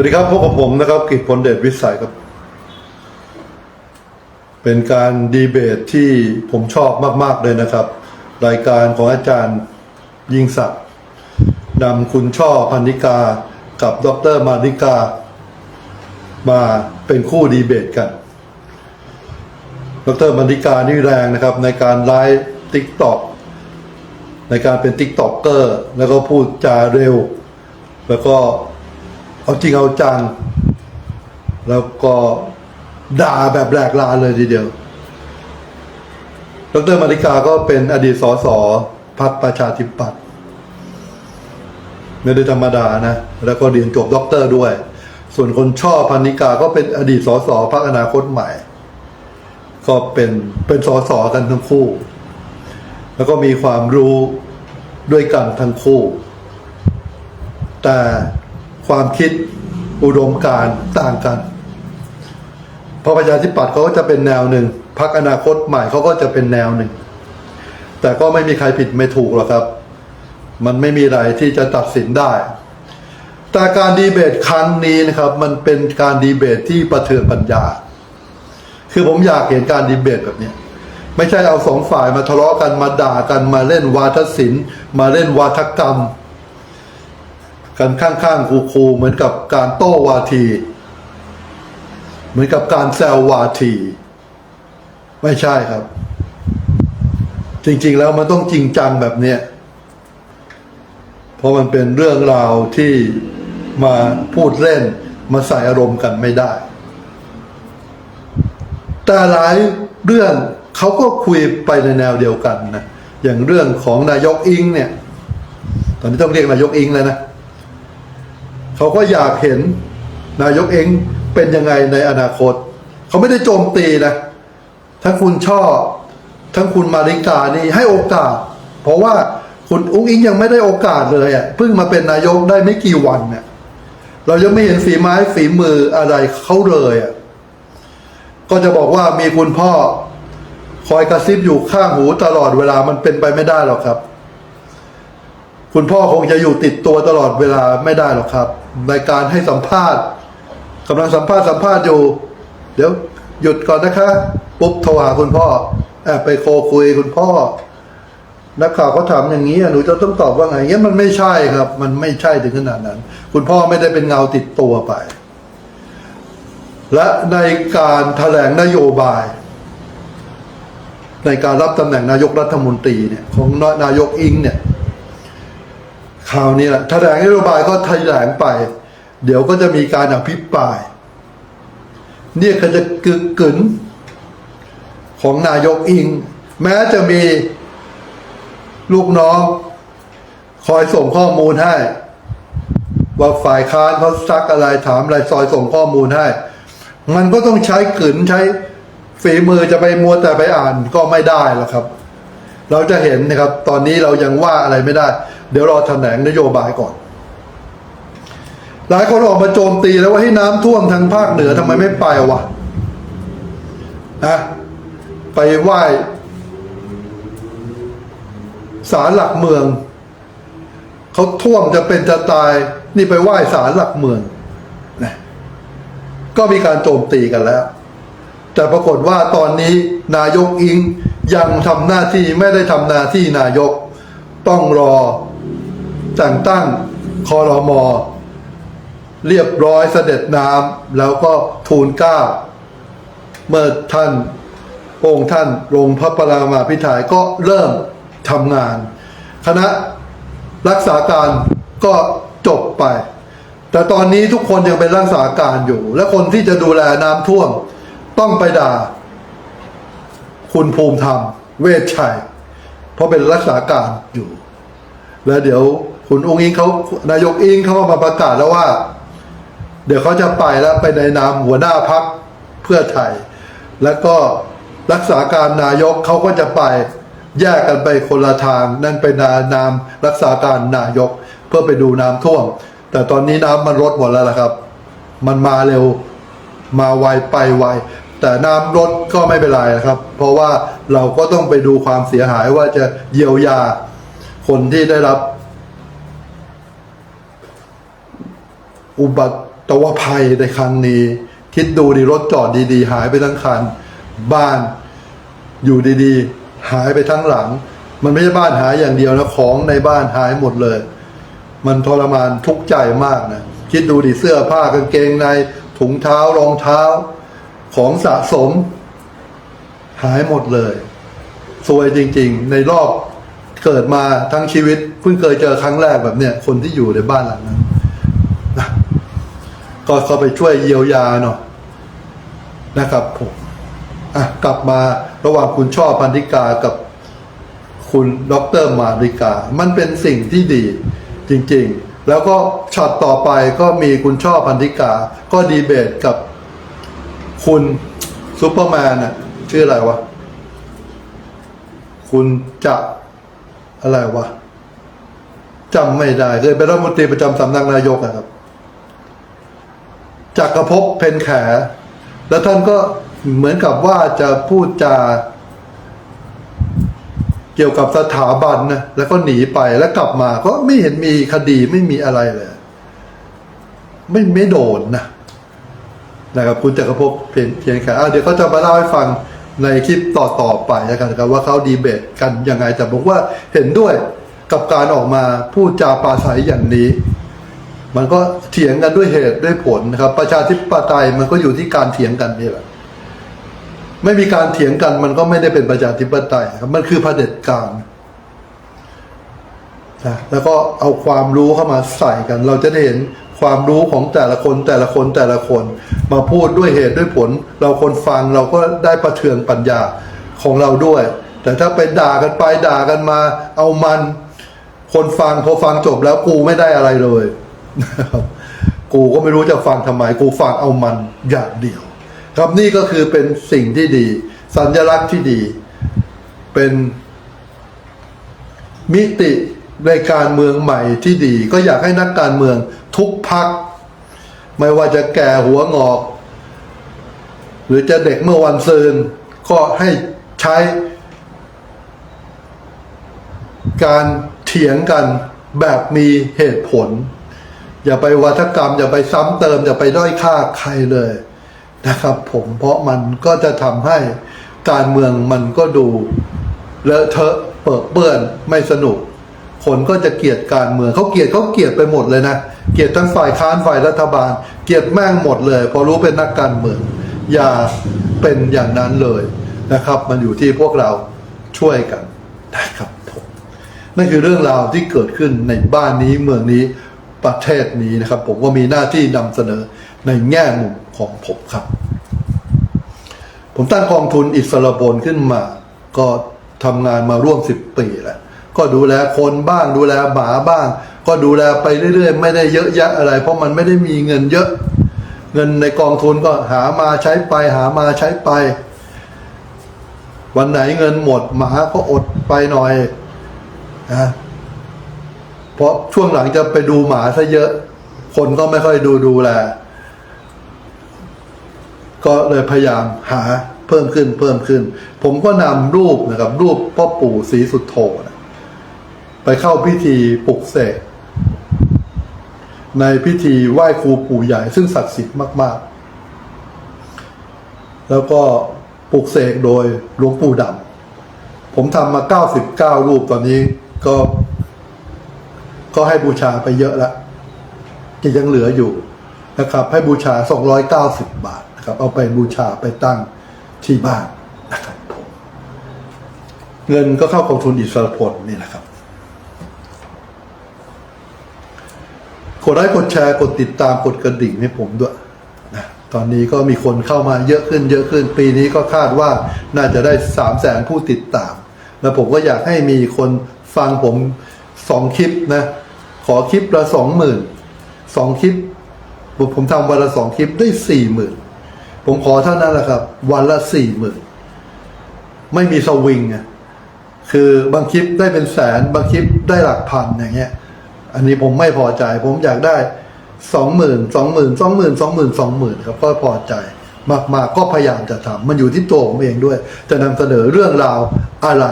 วัสดีครับพบกับผมนะครับกิจพลเดชวิสัยครับ เป็นการดีเบตที่ผมชอบมาก ๆ เลยนะครับ รายการของอาจารย์ยิ่งศักดิ์นำคุณช่อพันิกากับดรมานิกา มาเป็นคู่ดีเบตกัน ดรมานิกานี่แรงนะครับ ในการไลฟ์ติ๊กต็อกในการเป็นติ๊กต็อกเกอร์แล้วก็พูดจาเร็ว แล้วก็ เอาจริงเอาจัง แล้วก็ด่าแบบแหลกลาเลยทีเดียว ดรมาริกาก็เป็นอดีตสสพรรคประชาธิปัตย์ไม่ได้ธรรมดานะ แล้วก็เรียนจบด็อกเตอร์ด้วย ส่วนคนชอบพันนิกาก็เป็นอดีตสสพรรคอนาคตใหม่ ก็เป็นเป็นสสกันทั้งคู่ แล้วก็มีความรู้ด้วยกันทั้งคู่ แต่ความคิด อุดมการต่างกันพระประชาธิปัตย์เขาก็จะเป็นแนวหนึ่งพรรคอนาคตใหม่เขาก็จะเป็นแนวหนึ่ง แต่ก็ไม่มีใครผิดไม่ถูกหรอกครับ มันไม่มีอะไรที่จะตัดสินได้ แต่การดีเบตครั้งนี้นะครับ มันเป็นการดีเบตที่ประเทือนปัญญา คือผมอยากเห็นการดีเบตแบบนี้ไม่ใช่เอาสองฝ่ายมาทะเลาะกันมาด่ากันมาเล่นวาทศิลป์มาเล่นวาทกรรม กันข้างๆคูๆเหมือนกับการโต้วาที เหมือนกับการแซววาที ไม่ใช่ครับ จริงๆแล้วมันต้องจริงจังแบบเนี้ยเพราะมันเป็นเรื่องราวที่มาพูดเล่นมาใส่อารมณ์กันไม่ได้ แต่หลายเรื่องเขาก็คุยไปในแนวเดียวกันนะ อย่างเรื่องของนายกอิงเนี่ย ตอนนี้ต้องเรียกนายกอิงแล้วนะ เขาก็อยากเห็นนายกเองเป็นยังไงในอนาคต เขาไม่ได้โจมตีนะ ทั้งคุณช่อ ทั้งคุณมาริกานี่ให้โอกาส เพราะว่าคุณอุ้งอิงยังไม่ได้โอกาสเลยอะเพิ่งมาเป็นนายกได้ไม่กี่วันเนี่ยเรายังไม่เห็นฝีไม้ฝีมืออะไรเขาเลยอะก็จะบอกว่ามีคุณพ่อ คอยกระซิบอยู่ข้างหูตลอดเวลามันเป็นไปไม่ได้หรอกครับ คุณพ่อคงจะอยู่ติดตัวตลอดเวลาไม่ได้หรอกครับ ในการให้สัมภาษณ์กำลังสัมภาษณ์สัมภาษณ์อยู่ เดี๋ยวหยุดก่อนนะคะ ปุ๊บโทรหาคุณพ่อแอบไปโคคุยคุณพ่อ นักข่าวเขาถามอย่างนี้หนูจะต้องตอบว่าไงเงี้ยมันไม่ใช่ครับ มันไม่ใช่ถึงขนาดนั้น คุณพ่อไม่ได้เป็นเงาติดตัวไป และในการแถลงนโยบาย ในการรับตำแหน่งนายกรัฐมนตรีเนี่ย ของนายกอิงเนี่ย คราวนี้แหละแถลงนโยบายก็แถลงไป เดี๋ยวก็จะมีการอภิปราย เนี่ยก็จะกึกกึนของนายกอิง แม้จะมีลูกน้อง คอยส่งข้อมูลให้ ว่าฝ่ายค้านเขาซักอะไรถามอะไรซอยส่งข้อมูลให้ มันก็ต้องใช้กึนใช้ฝีมือจะไปมัวแต่ไปอ่านก็ไม่ได้หรอกครับ เราจะเห็นนะครับ ตอนนี้เรายังว่าอะไรไม่ได้ เดี๋ยวรอแถลงนโยบายก่อน หลายคนออกมาโจมตีแล้วว่าให้น้ำท่วมทางภาคเหนือทำไมไม่ไปวะนะไปไหว้ศาลหลักเมือง เขาท่วมจะเป็นจะตาย นี่ไปไหว้ศาลหลักเมืองนะก็มีการโจมตีกันแล้ว แต่ปรากฏว่าตอนนี้นายกอิงยังทำหน้าที่ไม่ได้ทำหน้าที่นายก ต้องรอ แต่งตั้งคอรมอเรียบร้อยเสด็จน้ำแล้วก็ทูลเก้า เมื่อท่านองค์ท่านลงพระปรามาพิไทยก็เริ่มทำงาน คณะรักษาการก็จบไป แต่ตอนนี้ทุกคนยังเป็นรักษาการอยู่ และคนที่จะดูแลน้ำท่วม ต้องไปด่า คุณภูมิธรรม เวชชัย เพราะเป็นรักษาการอยู่ แล้วเดี๋ยว คุณองค์อิงเขานายกอิงเขามาประกาศแล้วว่า เดี๋ยวเขาจะไปแล้วไปในนามหัวหน้าพักเพื่อไทย แล้วก็รักษาการนายกเขาก็จะไปแยกกันไปคนละทาง นั่นเป็นานามรักษาการนายกเพื่อไปดูน้ำท่วม แต่ตอนนี้น้ำมันลดหมดแล้วล่ะครับ มันมาเร็วมาไวไปไวแต่น้ำลดก็ไม่เป็นไรนะครับ เพราะว่าเราก็ต้องไปดูความเสียหายว่าจะเยียวยาคนที่ได้รับ อุบัติตวภัยในครั้งนี้ คิดดูดิรถจอดดีๆ หายไปทั้งคัน บ้านอยู่ดีๆ หายไปทั้งหลัง มันไม่ใช่บ้านหายอย่างเดียวนะของในบ้านหายหมดเลย มันทรมานทุกข์ใจมากนะคิดดูดิเสื้อผ้ากางเกงในถุงเท้ารองเท้า ของสะสม หายหมดเลยซวยจริง ๆ ในรอบเกิดมาทั้งชีวิตเพิ่งเคยเจอครั้งแรกแบบเนี้ยคนที่อยู่ในบ้านหลังนั้น ก็เข้าไปช่วยเยียวยาหน่อยนะครับผมอะกลับมาระหว่างคุณช่อพันธิกากับคุณด็อกเตอร์มาริกา มันเป็นสิ่งที่ดีจริงๆ แล้วก็ช็อตต่อไปก็มีคุณช่อพันธิกา ก็ดีเบตกับคุณซูเปอร์แมนน่ะชื่ออะไรวะ คุณจะอะไรวะจำไม่ได้เคยเป็นรัฐมนตรีประจำสำนักนายกอะครับ จักรภพเพนแข แล้วท่านก็เหมือนกับว่าจะพูดจาเกี่ยวกับสถาบันนะแล้วก็หนีไปแล้วกลับมา ก็ไม่เห็นมีคดีไม่มีอะไรเลย ไม่ไม่โดนนะนะครับคุณจักรภพเพียงเพียงแค่เดี๋ยวเขาจะมาเล่าให้ฟังในคลิปต่อต่อไปนะครับว่าเขาดีเบตกันยังไงแต่บอกว่าเห็นด้วยกับการออกมาพูดจาปราศัยอย่างนี้ มันก็เถียงกันด้วยเหตุด้วยผลนะครับ ประชาธิปไตยมันก็อยู่ที่การเถียงกันนี่แหละไม่มีการเถียงกัน มันก็ไม่ได้เป็นประชาธิปไตยครับมันคือเผด็จการนะแล้วก็เอาความรู้เข้ามาใส่กัน เราจะได้เห็นความรู้ของแต่ละคนแต่ละคนแต่ละคน มาพูดด้วยเหตุด้วยผล เราคนฟังเราก็ได้ประเทืองปัญญาของเราด้วย แต่ถ้าไปด่ากันไปด่ากันมา เอามัน คนฟังพอฟังจบแล้วกูไม่ได้อะไรเลย กูก็ไม่รู้จะฟังทำไม กูฟังเอามันอย่างเดียว ครับนี่ก็คือเป็นสิ่งที่ดี สัญลักษณ์ที่ดี เป็นมิติในการเมืองใหม่ที่ดี ก็อยากให้นักการเมืองทุกพัก ไม่ว่าจะแก่หัวงอก หรือจะเด็กเมื่อวันซืนก็ให้ใช้ การเถียงกันแบบมีเหตุผล อย่าไปวัฒกรรม อย่าไปซ้ำเติม อย่าไปด้อยค่าใครเลยนะครับ ผมเพราะมันก็จะทำให้การเมืองมันก็ดูเลอะเทอะเปิดเปื้อนไม่สนุก คนก็จะเกลียดการเมืองเขาเกลียดเขาเกลียดไปหมดเลยนะเกลียดทั้งฝ่ายค้านฝ่ายรัฐบาล เกลียดแม่งหมดเลย พอรู้เป็นนักการเมือง อย่าเป็นอย่างนั้นเลยนะครับ มันอยู่ที่พวกเราช่วยกันนะครับผมนั่นคือเรื่องราวที่เกิดขึ้นในบ้านนี้เมืองนี้ ประเทศนี้นะครับ ผมก็มีหน้าที่นำเสนอในแง่มุมของผมครับ ผมตั้งกองทุนอิสระบนขึ้นมา ก็ทำงานมาร่วมสิบปีแล้ว ก็ดูแลคนบ้าง ดูแลหมาบ้าง ก็ดูแลไปเรื่อยๆ ไม่ได้เยอะแยะอะไร เพราะมันไม่ได้มีเงินเยอะ เงินในกองทุนก็หามาใช้ไป หามาใช้ไป วันไหนเงินหมดหมาก็อดไปหน่อยนะ เพราะช่วงหลังจะไปดูหมาซะเยอะ คนก็ไม่ค่อยดูดูแล ก็เลยพยายามหาเพิ่มขึ้นเพิ่มขึ้น ผมก็นำรูปนะครับ รูปพ่อปู่ศรีสุดโธนะไปเข้าพิธีปลุกเสกในพิธีไหว้ครูปู่ใหญ่ซึ่งศักดิ์สิทธิ์มาก ๆ แล้วก็ปลุกเสกโดยหลวงปู่ดำผมทำมา 99 รูปตอนนี้ก็ ก็ให้บูชาไปเยอะแล้วที่ยังเหลืออยู่นะครับ ให้บูชา 290 บาทนะครับ เอาไปบูชาไปตั้งที่บ้านนะครับผมเงินก็เข้ากองทุนอิสระพลนี่แหละครับกดไลค์กดแชร์กดติดตามกดกระดิ่งให้ผมด้วยนะตอนนี้ก็มีคนเข้ามาเยอะขึ้นเยอะขึ้น ปีนี้ก็คาดว่าน่าจะได้สามแสนผู้ติดตาม แล้วผมก็อยากให้มีคนฟังผม สองคลิปนะ ขอคลิปละสองหมื่นสองคลิป ผมทำวันละสองคลิปได้สี่หมื่นผมขอเท่านั้นแหละครับ วันละสี่หมื่นไม่มีสวิงอะคือบางคลิปได้เป็นแสน บางคลิปได้หลักพันอย่างเงี้ย อันนี้ผมไม่พอใจ ผมอยากได้สองหมื่นสองหมื่นสองหมื่นสองหมื่นสองหมื่นครับก็พอใจมากๆก็พยายามจะทำมันอยู่ที่ตัวผมเองด้วย จะนำเสนอเรื่องราวอะไร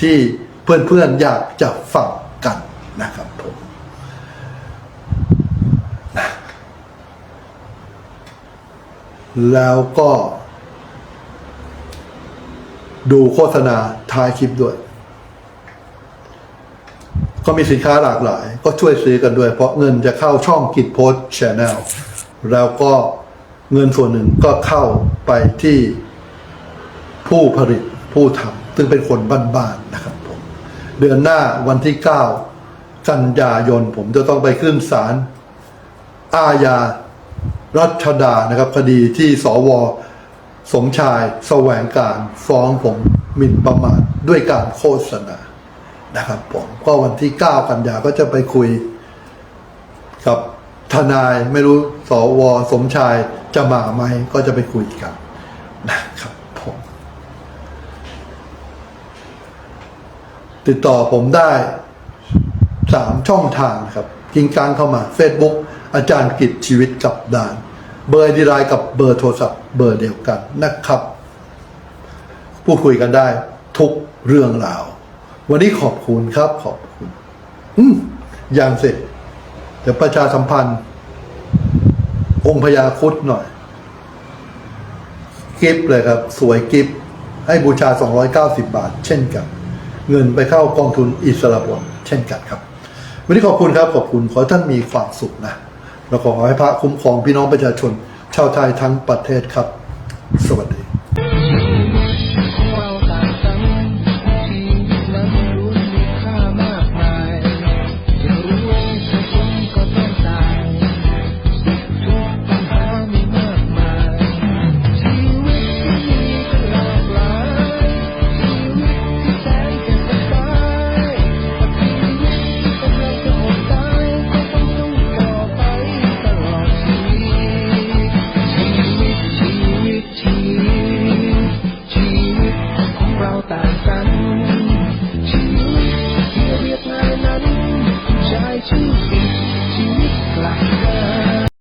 ที่เพื่อนๆอยากจะฟัง นะครับผมนะแล้วก็ ดูโฆษณาท้ายคลิปด้วย ก็มีสินค้าหลากหลาย ก็ช่วยซื้อกันด้วย เพราะเงินจะเข้าช่องกิจโพสชแนลแล้วก็เงินส่วนหนึ่งก็เข้าไปที่ผู้ผลิตผู้ทำซึ่งเป็นคนบ้านๆนะครับผม เดือนหน้าวันที่ 9 กันยายน ผมจะต้องไปขึ้นศาลอาญารัชดานะครับ คดีที่สวสมชายแสวงการฟ้องผมหมิ่นประมาทด้วยการโฆษณานะครับผมก็วันที่ 9 กันยาก็จะไปคุยกับทนายไม่รู้สวสมชายจะมาไหมก็จะไปคุยกันนะครับผมติดต่อผมได้ สามช่องทางครับกิงการเข้ามา Facebook อาจารย์กิจชีวิตกับดาน เบอร์ดีไลน์กับเบอร์โทรศัพท์เบอร์เดียวกันนะครับ พูดคุยกันได้ทุกเรื่องราว วันนี้ขอบคุณครับขอบคุณ อืมยังเสร็จเดี๋ยวประชาสัมพันธ์ องค์พญาคุดหน่อยกิฟเลยครับ สวยกิฟให้บูชา 290 บาท เช่นกัน เงินไปเข้ากองทุนอิสระบลเช่นกันครับ วันนี้ขอบคุณครับ ขอบคุณขอให้ท่านมีความสุขนะแล้วขอให้พระคุ้มครองพี่น้องประชาชน ชาวไทยทั้งประเทศครับ สวัสดี